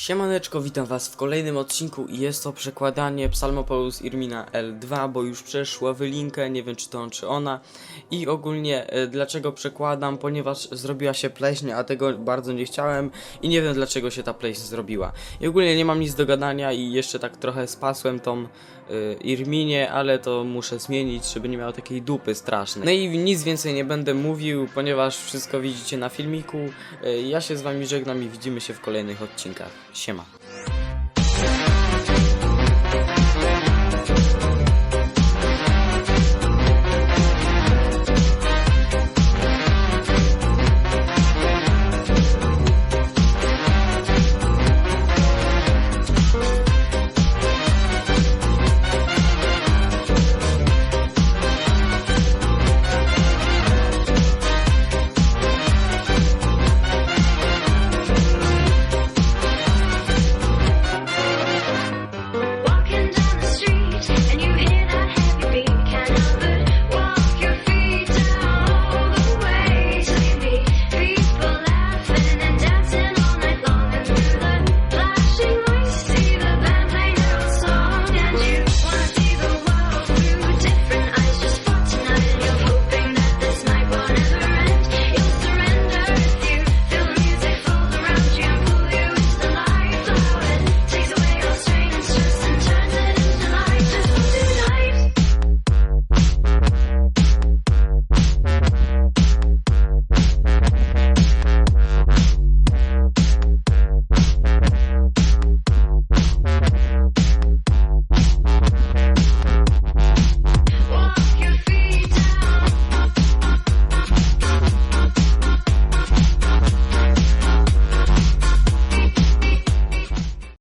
Siemaneczko, witam was w kolejnym odcinku i jest to przekładanie Psalmopolus Irmina L2, bo już przeszła wylinkę, nie wiem czy to on czy ona i ogólnie e, dlaczego przekładam, ponieważ zrobiła się pleśń, a tego bardzo nie chciałem i nie wiem dlaczego się ta pleśń zrobiła. I ogólnie nie mam nic do gadania i jeszcze tak trochę spasłem tą e, Irminie, ale to muszę zmienić, żeby nie miał takiej dupy strasznej. No i nic więcej nie będę mówił, ponieważ wszystko widzicie na filmiku. E, Ja się z wami żegnam i widzimy się w kolejnych odcinkach. 去吗？